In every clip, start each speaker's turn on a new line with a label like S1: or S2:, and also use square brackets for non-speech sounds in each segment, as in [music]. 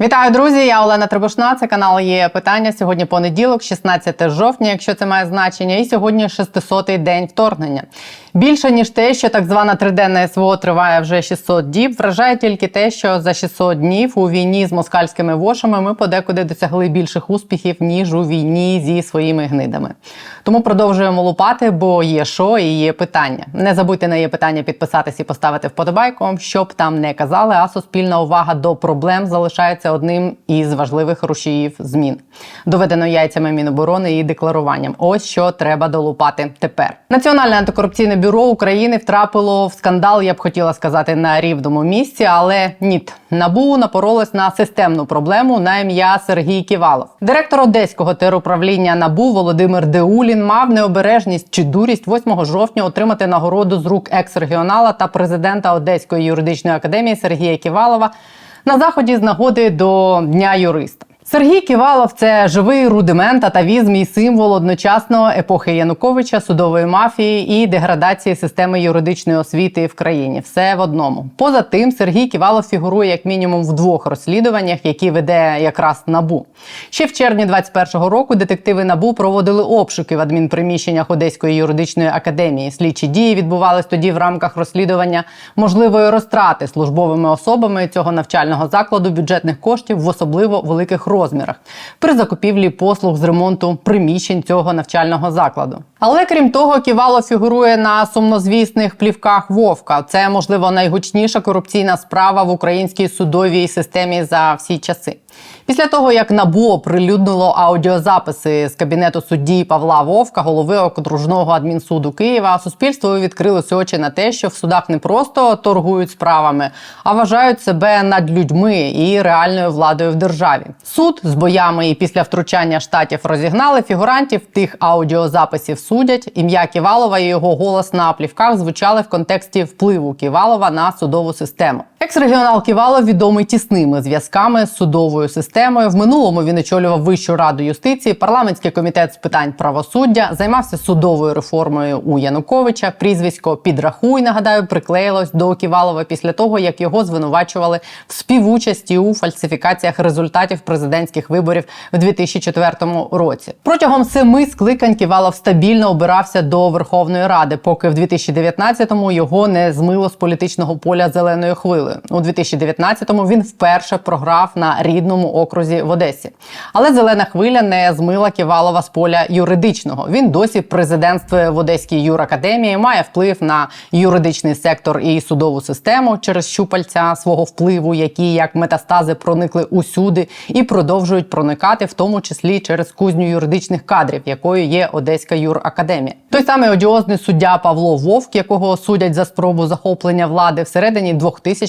S1: Вітаю, друзі! Я Олена Требушна. Це канал є питання. Сьогодні понеділок, 16 жовтня, якщо це має значення, і сьогодні 600-й день вторгнення. Більше ніж те, що так звана триденна СВО триває вже 600 діб. Вражає тільки те, що за 600 днів у війні з москальськими вошами ми подекуди досягли більших успіхів ніж у війні зі своїми гнидами. Тому продовжуємо лупати, бо є що і є питання. Не забудьте на є питання підписатись і поставити вподобайку, щоб там не казали. А суспільна увага до проблем залишається одним із важливих рушіїв змін. Доведено яйцями Міноборони і декларуванням. Ось що треба долупати тепер. Національне антикорупційне бюро України втрапило в скандал. Я б хотіла сказати на рівному місці, але ні. Набу напоролось на системну проблему на ім'я Сергій Ківалов. Директор одеського теруправління Набу Володимир Деулін мав необережність чи дурість 8 жовтня отримати нагороду з рук екс-регіонала та президента Одеської юридичної академії Сергія Ківалова на заході з нагоди до Дня юриста. Сергій Ківалов це живий рудимент, атавізм і символ одночасно епохи Януковича, судової мафії і деградації системи юридичної освіти в країні. Все в одному. Поза тим, Сергій Ківалов фігурує як мінімум в двох розслідуваннях, які веде якраз набу. Ще в червні 21-го року детективи набу проводили обшуки в адмінприміщеннях Одеської юридичної академії. Слідчі дії відбувались тоді в рамках розслідування можливої розтрати службовими особами цього навчального закладу бюджетних коштів в особливо великих розмірах при закупівлі послуг з ремонту приміщень цього навчального закладу. Але крім того, Ківало фігурує на сумнозвісних плівках Вовка. Це можливо найгучніша корупційна справа в українській судовій системі за всі часи. Після того, як НАБУ оприлюднило аудіозаписи з кабінету судді Павла Вовка, голови окружного адмінсуду Києва, суспільство відкрилося очі на те, що в судах не просто торгують справами, а вважають себе над людьми і реальною владою в державі. Суд з боями і після втручання штатів розігнали фігурантів тих аудіозаписів судять. Ім'я Ківалова і його голос на плівках звучали в контексті впливу Ківалова на судову систему. Екс-регіонал Ківалов відомий тісними зв'язками з судовою системою. В минулому він очолював Вищу раду юстиції, парламентський комітет з питань правосуддя, займався судовою реформою у Януковича. Прізвисько підрахуй нагадаю приклеїлось до Ківалова після того, як його звинувачували в співучасті у фальсифікаціях результатів президентських виборів в 2004 році. Протягом семи скликань Ківалов стабільно обирався до Верховної Ради, поки в 2019-му його не змило з політичного поля зеленої хвили. У 2019-му він вперше програв на рідному окрузі в Одесі. Але зелена хвиля не змила Ківалова з поля юридичного. Він досі президентствує в Одеській юракадемії, має вплив на юридичний сектор і судову систему через щупальця свого впливу, які як метастази проникли усюди і продовжують проникати, в тому числі через кузню юридичних кадрів, якою є Одеська юракадемія. Той самий одіозний суддя Павло Вовк, якого судять за спробу захоплення влади всередині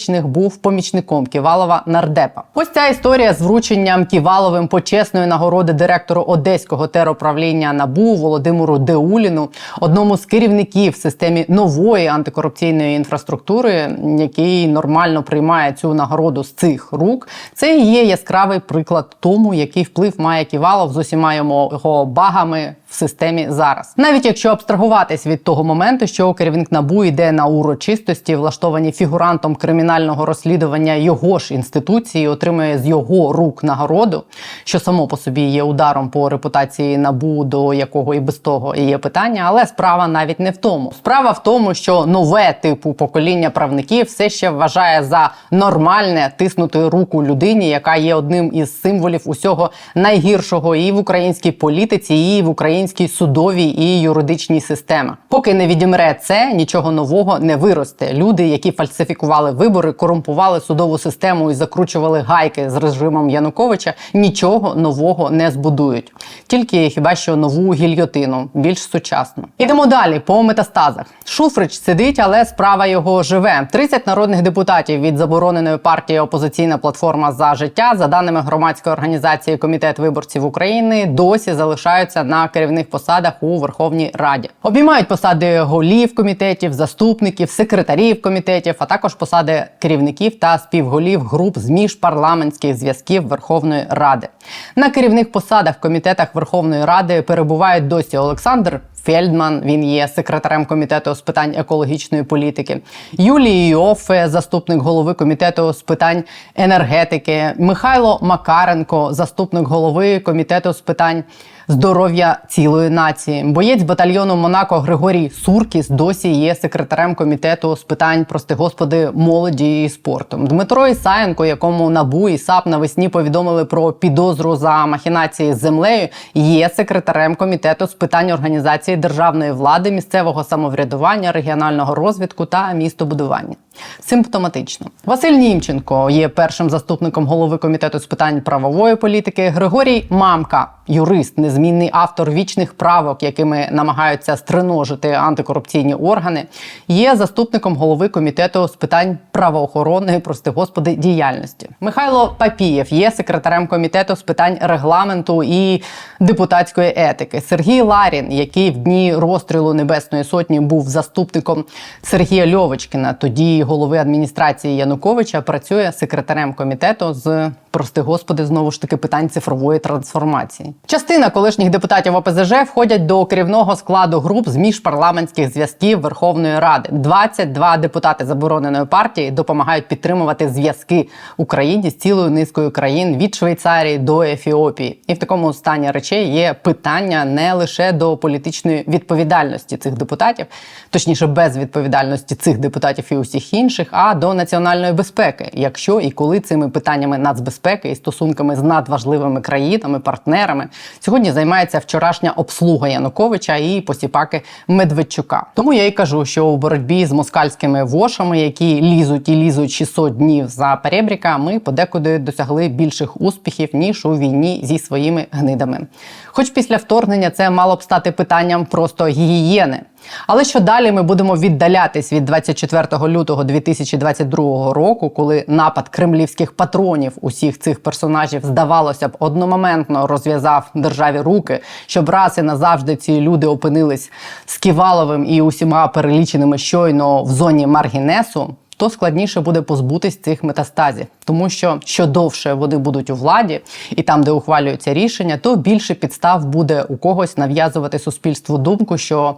S1: 2000-х був помічником Ківалова нардепа. Ось ця історія з врученням Ківаловим почесної нагороди директору одеського теруправління НАБУ Володимиру Деуліну, одному з керівників в системі нової антикорупційної інфраструктури, який нормально приймає цю нагороду з цих рук. Це і є яскравий приклад тому, який вплив має Ківалов з усіма його багами в системі зараз. Навіть якщо абстрагуватись від того моменту, що керівник набу йде на урочистості, влаштовані фігурантом кримінального розслідування його ж інституції, отримує з його рук нагороду, що само по собі є ударом по репутації набу, до якого і без того є питання. Але справа навіть не в тому. Справа в тому, що нове типу покоління правників все ще вважає за нормальне тиснути руку людині, яка є одним із символів усього найгіршого і в українській політиці, і в українській судовій і юридичній системах. Поки не відімре це, нічого нового не виросте. Люди, які фальсифікували вибори, корумпували судову систему і закручували гайки з режимом Януковича, нічого нового не збудують. Тільки хіба що нову гільйотину, більш сучасну. Ідемо далі по метастазах. Шуфрич сидить, але справа його живе. 30 народних депутатів від забороненої партії Опозиційна платформа за життя, за даними громадської організації Комітет виборців України, досі залишаються на керівних посадах у Верховній Раді. Обіймають посади голів комітетів, заступників, секретарів комітетів, а також посади керівників та співголів груп з міжпарламентських зв'язків Верховної Ради. На керівних посадах в комітетах Верховної Ради перебувають досі Олександр Фельдман, він є секретарем комітету з питань екологічної політики. Юлій Йофе, заступник голови комітету з питань енергетики. Михайло Макаренко, заступник голови комітету з питань здоров'я цілої нації. Боєць батальйону Монако Григорій Суркіс досі є секретарем комітету з питань, прости господи, молоді і спорту. Дмитро Ісаєнко, якому набу і САП навесні повідомили про підозру за махінації з землею, є секретарем комітету з питань організації державної влади, місцевого самоврядування, регіонального розвитку та містобудування. Симптоматично Василь Німченко є першим заступником голови комітету з питань правової політики. Григорій Мамка, юрист, незмінний автор вічних правок, якими намагаються стриножити антикорупційні органи, є заступником голови комітету з питань правоохоронної, прости господи, діяльності. Михайло Папієв є секретарем комітету з питань регламенту і депутатської етики. Сергій Ларін, який в дні розстрілу Небесної Сотні був заступником Сергія Льовочкіна, тоді голови адміністрації Януковича, працює секретарем комітету з прости господи, знову ж таки питань цифрової трансформації. Частина колишніх депутатів ОПЗЖ входять до керівного складу груп з міжпарламентських зв'язків Верховної Ради. 22 депутати забороненої партії допомагають підтримувати зв'язки Україні з цілою низкою країн від Швейцарії до Ефіопії. І в такому стані речей є питання не лише до політичної відповідальності цих депутатів, точніше, безвідповідальності цих депутатів і усіх інших, а до національної безпеки, якщо і коли цими питаннями нацбезпеки і стосунками з надважливими країнами, партнерами сьогодні займається вчорашня обслуга Януковича і посіпаки Медведчука. Тому я і кажу, що у боротьбі з москальськими вошами, які лізуть і лізуть 600 днів за перебріка, ми подекуди досягли більших успіхів ніж у війні зі своїми гнидами. Хоч після вторгнення це мало б стати питанням просто гігієни. Але що далі ми будемо віддалятись від 24 лютого 2022 року, коли напад кремлівських патронів усіх цих персонажів здавалося б одномоментно розв'язав державі руки, щоб раз і назавжди ці люди опинились з Ківаловим і усіма переліченими щойно в зоні Маргінесу. То складніше буде позбутись цих метастазів, тому що що довше вони будуть у владі і там, де ухвалюються рішення, то більше підстав буде у когось нав'язувати суспільству думку, що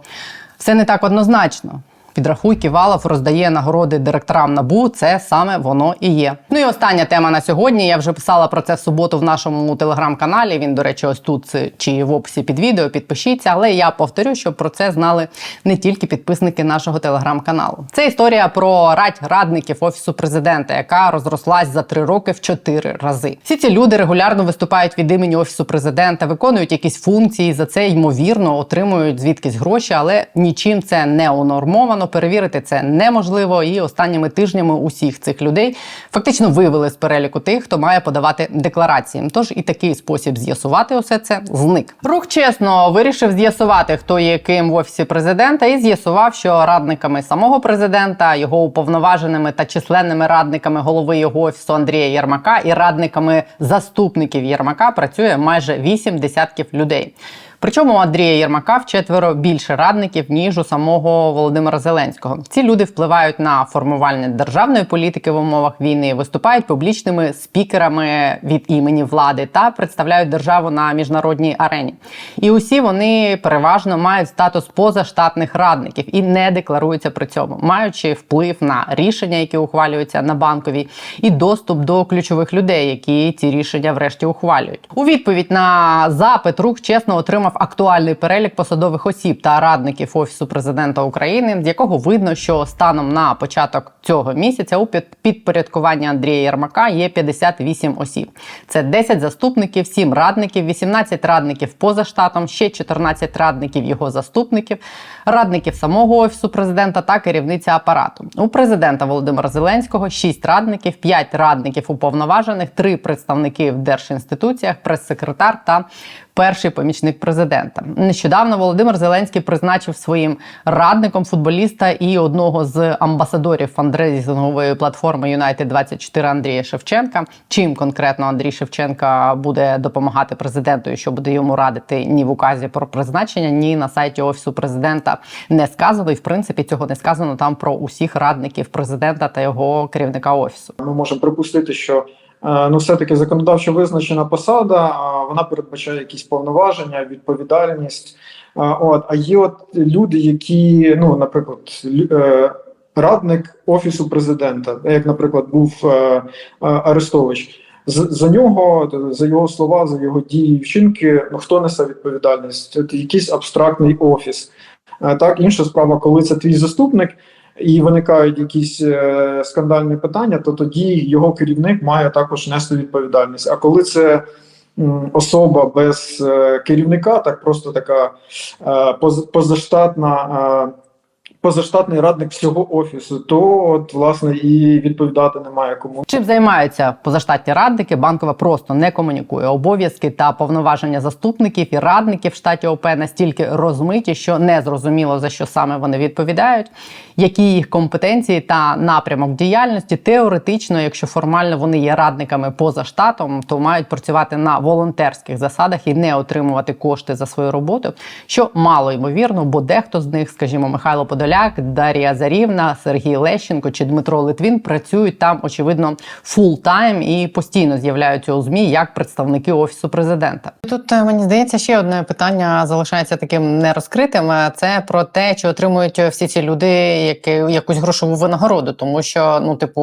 S1: все не так однозначно. Підрахуй Ківалов роздає нагороди директорам набу. Це саме воно і є. Ну і остання тема на сьогодні. Я вже писала про це в суботу в нашому телеграм-каналі. Він, до речі, ось тут чи в описі під відео. Підпишіться, але я повторю, щоб про це знали не тільки підписники нашого телеграм-каналу. Це історія про радь радників офісу президента, яка розрослась за три роки в чотири рази. Всі ці люди регулярно виступають від імені офісу президента, виконують якісь функції. За це ймовірно отримують звідкись гроші, але нічим це не унормовано. Перевірити це неможливо, і останніми тижнями усіх цих людей фактично вивели з переліку тих, хто має подавати декларації. Тож і такий спосіб з'ясувати усе це зник. Рух чесно вирішив з'ясувати, хто є ким в офісі президента, і з'ясував, що радниками самого президента, його уповноваженими та численними радниками голови його офісу Андрія Єрмака і радниками заступників Єрмака працює майже вісім десятків людей. Причому у Андрія Єрмака вчетверо більше радників ніж у самого Володимира Зеленського. Ці люди впливають на формування державної політики в умовах війни, виступають публічними спікерами від імені влади та представляють державу на міжнародній арені. І усі вони переважно мають статус позаштатних радників і не декларуються при цьому, маючи вплив на рішення, які ухвалюються на банковій, і доступ до ключових людей, які ці рішення врешті ухвалюють. У відповідь на запит рух чесно отримав актуальний перелік посадових осіб та радників офісу президента України, з якого видно, що станом на початок цього місяця у підпорядкуванні Андрія Єрмака є 58 осіб. Це 10 заступників, 7 радників, 18 радників поза штатом, ще 14 радників його заступників, радників самого офісу президента та керівниця апарату. У президента Володимира Зеленського 6 радників, 5 радників уповноважених, 3 представники в держінституціях, прес-секретар та перший помічник президента. Нещодавно Володимир Зеленський призначив своїм радником футболіста і одного з амбасадорів фандрейзингової платформи United 24 Андрія Шевченка. Чим конкретно Андрій Шевченка буде допомагати президенту, і що буде йому радити ні в указі про призначення, ні на сайті офісу президента не сказано. І в принципі цього не сказано там про усіх радників президента та його керівника офісу.
S2: Ми можемо припустити, що ну, все-таки законодавчо визначена посада, вона передбачає якісь повноваження, відповідальність. От, а є от люди, які, ну, наприклад, е, радник офісу президента, як, наприклад, був е, е, Арестович. За, нього, за його слова, за його дії вчинки, ну хто несе відповідальність? Це якийсь абстрактний офіс. Е, Так, інша справа, коли це твій заступник, і виникають якісь е, скандальні питання, то тоді його керівник має також нести відповідальність. А коли це особа без е, керівника, так просто така е, позаштатна. Позаштатний радник всього офісу, то от власне і відповідати немає кому.
S1: Чим займаються позаштатні радники? Банкова просто не комунікує. Обов'язки та повноваження заступників і радників в штаті ОП настільки розмиті, що не зрозуміло за що саме вони відповідають, які їх компетенції та напрямок діяльності. Теоретично, якщо формально вони є радниками поза штатом, то мають працювати на волонтерських засадах і не отримувати кошти за свою роботу, що мало ймовірно, бо дехто з них, скажімо, Михайло Подоляк, Дар'я Зарівна, Сергій Лещенко чи Дмитро Литвін працюють там, очевидно, фул-тайм і постійно з'являються у змі як представники офісу президента. Тут е, мені здається, ще одне питання залишається таким нерозкритим. е, Це про те, чи отримують всі ці люди які, якусь грошову винагороду, тому що ну, типу,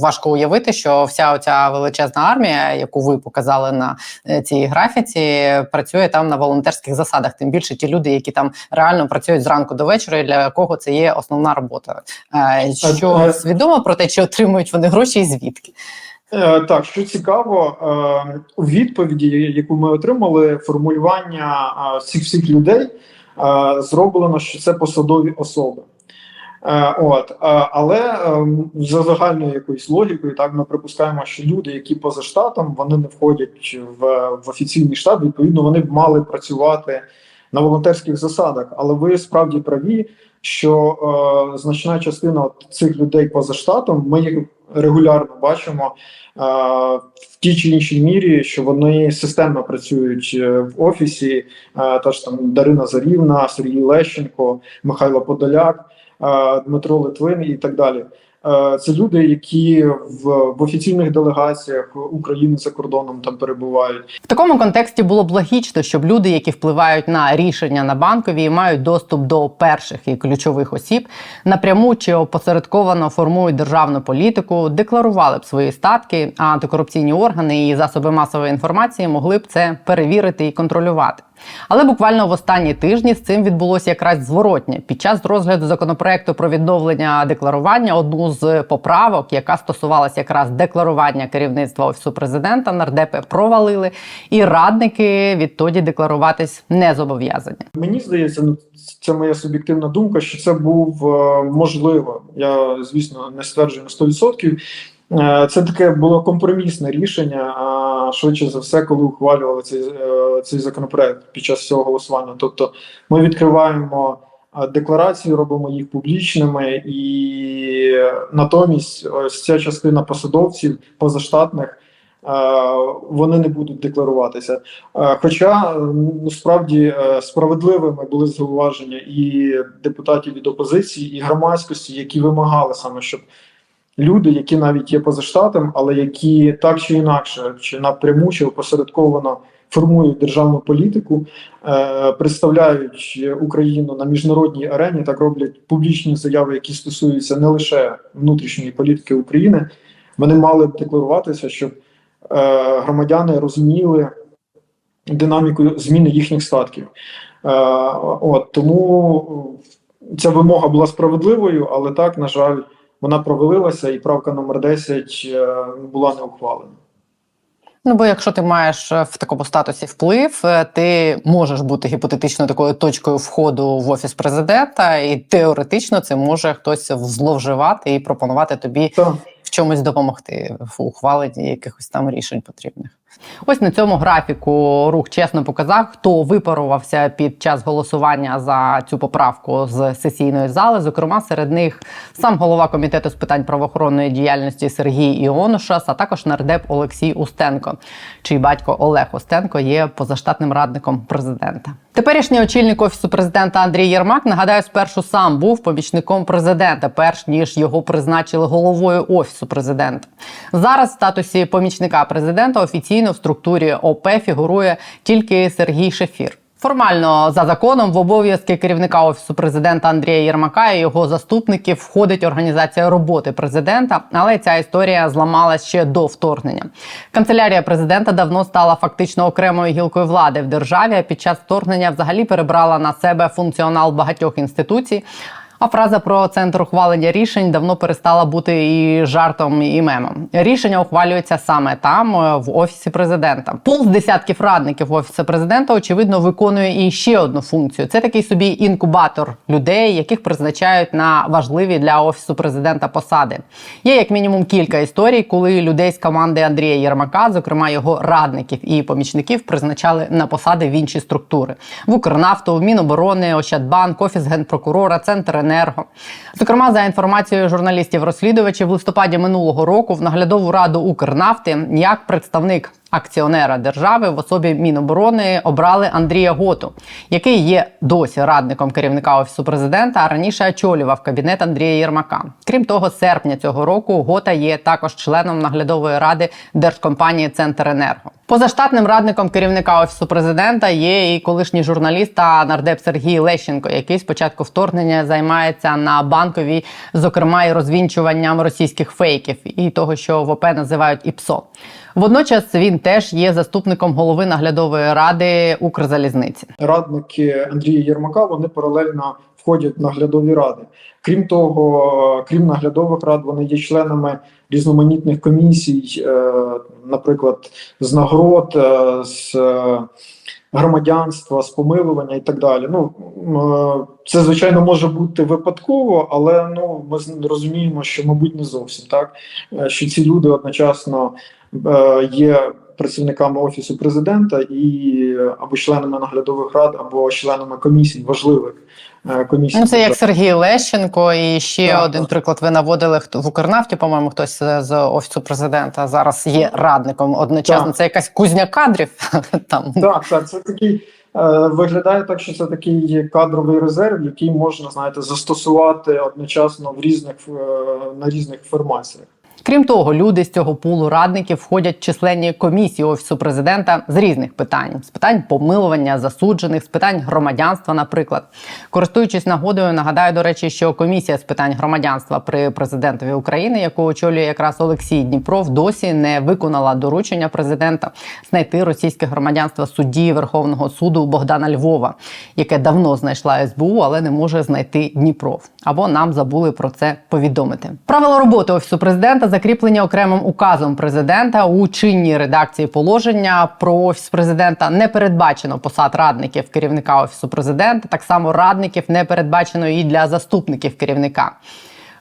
S1: важко уявити, що вся оця величезна армія, яку ви показали на е, цій графіці, працює там на волонтерських засадах. Тим більше ті люди, які там реально працюють зранку до вечора, і для кого це є основна робота. Е, Що
S2: е,
S1: свідомо про те, чи отримують вони гроші і звідки?
S2: Е, Так, що цікаво, у відповіді, яку ми отримали, формулювання всіх всіх людей зроблено, що це посадові особи. От, але е, за загальною якоюсь логікою, так ми припускаємо, що люди, які поза штатом, вони не входять в, в офіційний штат. Відповідно, вони б мали працювати на волонтерських засадах. Але ви справді праві, що е, значна частина цих людей поза штатом, ми їх регулярно бачимо е, в тій чи іншій мірі, що вони системно працюють е, в офісі. Е, ж там Дарина Зарівна, Сергій Лещенко, Михайло Подоляк, е, Дмитро Литвин і так далі. Е, Це люди, які в, в офіційних делегаціях України за кордоном там перебувають.
S1: В такому контексті було б логічно, щоб люди, які впливають на рішення на банкові мають доступ до перших і ключових осіб, напряму чи опосередковано формують державну політику, декларували б свої статки, а антикорупційні органи і засоби масової інформації могли б це перевірити і контролювати. Але буквально в останні тижні з цим відбулося якраз зворотнє. Під час розгляду законопроекту про відновлення декларування одну з поправок, яка стосувалася якраз декларування керівництва офісу президента, нардепи провалили, і радники відтоді декларуватись не зобов'язані.
S2: Мені здається, ну це моя суб'єктивна думка, що це був е, можливо. Я звісно не стверджую на 100%. Е, Це таке було компромісне рішення. Швидше за все, коли ухвалювали цей, е, цей законопроект під час цього голосування. Тобто, ми відкриваємо е, декларації, робимо їх публічними, і натомість ось ця частина посадовців позаштатних. е, Вони не будуть декларуватися. Хоча е, ну, справедливими були зауваження і депутатів від опозиції, і громадськості, які вимагали саме, щоб люди, які навіть є поза штатом, але які так чи інакше, чи напряму, чи опосередковано формують державну політику, е, представляють Україну на міжнародній арені, так роблять публічні заяви, які стосуються не лише внутрішньої політики України. Вони мали б декларуватися, щоб е, громадяни розуміли динаміку зміни їхніх статків. Е, от тому ця вимога була справедливою, але так, на жаль, вона провалилася, і правка номер 10 е, була не ухвалена.
S1: Ну, бо якщо ти маєш е, в такому статусі вплив, е, ти можеш бути гіпотетично такою точкою входу в офіс президента, і теоретично це може хтось зловживати і пропонувати тобі
S2: Так.
S1: в чомусь допомогти в ухваленні якихось там рішень потрібних. Ось на цьому графіку рух чесно показав, хто випарувався під час голосування за цю поправку з сесійної зали. Зокрема, серед них сам голова комітету з питань правоохоронної діяльності Сергій Іонушас, а також нардеп Олексій Устенко, чий батько Олег Устенко є позаштатним радником президента. Теперішній очільник офісу президента Андрій Єрмак нагадаю, спершу сам був помічником президента, перш ніж його призначили головою офісу президента. Зараз в статусі помічника президента офіційно в структурі ОП фігурує тільки Сергій Шефір. Формально за законом в обов'язки керівника офісу президента Андрія Єрмака і його заступників входить організація роботи президента, але ця історія зламалась ще до вторгнення. Канцелярія президента давно стала фактично окремою гілкою влади в державі. а Під час вторгнення взагалі перебрала на себе функціонал багатьох інституцій. А фраза про центр ухвалення рішень давно перестала бути і жартом, і мемом. Рішення ухвалюються саме там, е, в офісі президента. Пул з десятків радників офісу президента, очевидно, виконує і ще одну функцію. Це такий собі інкубатор людей, яких призначають на важливі для офісу президента посади. Є як мінімум кілька історій, коли людей з команди Андрія Єрмака, зокрема його радників і помічників, призначали на посади в інші структури: в Укрнафту, в Міноборони, Ощадбанк, Офіс генпрокурора, Центр енерго. Зокрема, за інформацією журналістів-розслідувачів, в листопаді минулого року в наглядову раду Укрнафти як представник акціонера держави в особі Міноборони обрали Андрія Готу, який є досі радником керівника офісу президента, а раніше очолював кабінет Андрія Єрмака. Крім того, серпня цього року Гота є також членом наглядової ради держкомпанії Центр Енерго. Позаштатним радником керівника офісу президента є і колишній журналіст та нардеп Сергій Лещенко, який з початку вторгнення займається на банковій, зокрема і розвінчуванням російських фейків і того, що в ОП називають ІПСО. Водночас він теж є заступником голови наглядової ради Укрзалізниці.
S2: Радники Андрія Єрмака вони паралельно входять в наглядові ради. Крім того, крім наглядових рад, вони є членами різноманітних комісій, е, наприклад, з нагород, е, з е, громадянства, з помилування і так далі. Ну е, це звичайно може бути випадково, але ну ми розуміємо, що мабуть не зовсім так, Е, що ці люди одночасно е, є працівниками офісу президента і е, або членами наглядових рад, або членами комісій важливих е, комісій.
S1: Ну, це як Сергій Лещенко, і ще
S2: Так,
S1: один
S2: так.
S1: приклад. Ви наводили хто в Укрнафті, по-моєму, хтось з з офісу президента зараз є радником одночасно.
S2: Так.
S1: Це якась кузня кадрів [laughs] там.
S2: Так, так, це такий. е, Виглядає так, що це такий кадровий резерв, який можна знаєте застосувати одночасно в різних е, на різних формаціях.
S1: Крім того, люди з цього пулу радників входять в численні комісії офісу президента з різних питань: з питань помилування засуджених, з питань громадянства, наприклад. Користуючись нагодою, нагадаю, до речі, що комісія з питань громадянства при президентові України, яку очолює якраз Олексій Дніпров, досі не виконала доручення президента знайти російське громадянство судді Верховного суду Богдана Львова, яке давно знайшла СБУ, але не може знайти Дніпров. Або нам забули про це повідомити. Правила роботи офісу президента закріплені окремим указом президента у чинній редакції положення про офіс президента не передбачено посад радників керівника офісу президента. Так само радників не передбачено і для заступників керівника.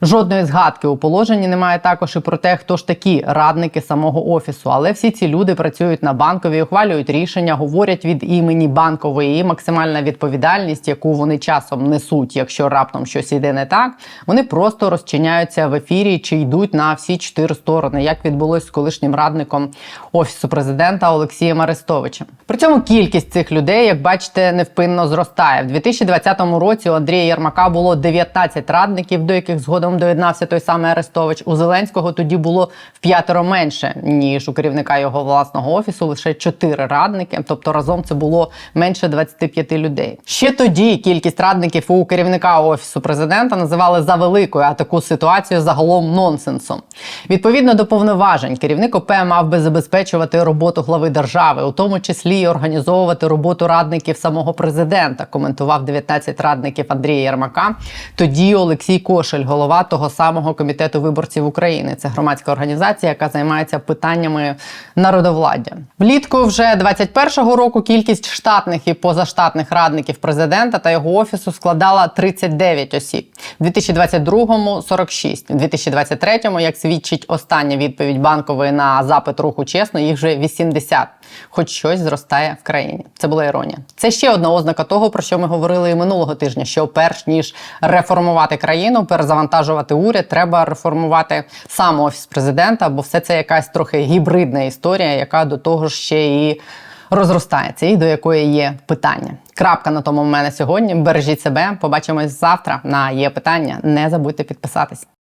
S1: Жодної згадки у положенні немає також і про те, хто ж такі радники самого офісу. Але всі ці люди працюють на банковій, ухвалюють рішення, говорять від імені банкової і максимальна відповідальність, яку вони часом несуть, якщо раптом щось йде не так. Вони просто розчиняються в ефірі чи йдуть на всі чотири сторони, як відбулось з колишнім радником офісу президента Олексієм Арестовичем. При цьому кількість цих людей, як бачите, невпинно зростає. В 2020 році у Андрія Єрмака було 19 радників, до яких згодом доєднався той самий Арестович. У Зеленського тоді було в п'ятеро менше ніж у керівника його власного офісу. Лише 4 радники. Тобто разом це було менше 25 людей. Ще тоді кількість радників у керівника офісу президента називали за великою, а таку ситуацію загалом нонсенсом. Відповідно до повноважень, керівник ОП мав би забезпечувати роботу глави держави, у тому числі і організовувати роботу радників самого президента. Коментував 19 радників Андрія Єрмака. Тоді Олексій Кошель, голова того самого комітету виборців України. Це громадська організація, яка займається питаннями народовладдя. Влітку вже 21-го року кількість штатних і позаштатних радників президента та його офісу складала 39 осіб. В 2022-му – 46. В 2023-му, як свідчить остання відповідь банкової на запит руху чесно, їх вже 80. Хоч щось зростає в країні. Це була іронія. Це ще одна ознака того, про що ми говорили і минулого тижня: що перш ніж реформувати країну, перезавантажувати уряд, треба реформувати сам офіс президента, бо все це якась трохи гібридна історія, яка до того ж ще і розростається, і до якої є питання. Крапка на тому в мене сьогодні. Бережіть себе. Побачимось завтра. На є питання. Не забудьте підписатись.